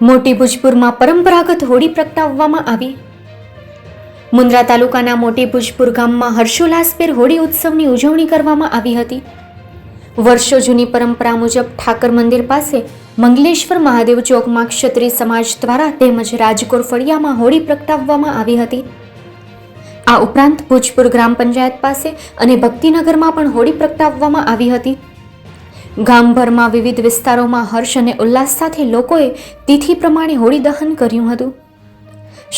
મોટી ભુજપુરમાં પરંપરાગત હોળી પ્રગટાવવામાં આવી. મુન્દ્રા તાલુકાના મોટી ભુજપુર ગામમાં હર્ષોલ્લાસભેર હોળી ઉત્સવની ઉજવણી કરવામાં આવી હતી. વર્ષો જૂની પરંપરા મુજબ ઠાકર મંદિર પાસે મંગલેશ્વર મહાદેવ ચોકમાં ક્ષત્રિય સમાજ દ્વારા તેમજ રાજકોર ફળિયામાં હોળી પ્રગટાવવામાં આવી હતી. આ ઉપરાંત ભુજપુર ગ્રામ પંચાયત પાસે અને ભક્તિનગરમાં પણ હોળી પ્રગટાવવામાં આવી હતી. ગામભરમાં વિવિધ વિસ્તારોમાં હર્ષ અને ઉલ્લાસ સાથે લોકોએ તિથિ પ્રમાણે હોળી દહન કર્યું હતું.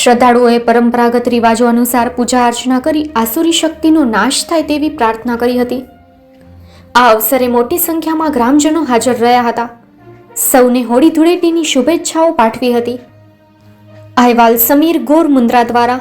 શ્રદ્ધાળુઓએ પરંપરાગત રિવાજો અનુસાર પૂજા અર્ચના કરી આસુરી શક્તિનો નાશ થાય તેવી પ્રાર્થના કરી હતી. આ અવસરે મોટી સંખ્યામાં ગ્રામજનો હાજર રહ્યા હતા. સૌને હોળી ધૂળેટીની શુભેચ્છાઓ પાઠવી હતી. અહેવાલ સમીર ગોર મુન્દ્રા દ્વારા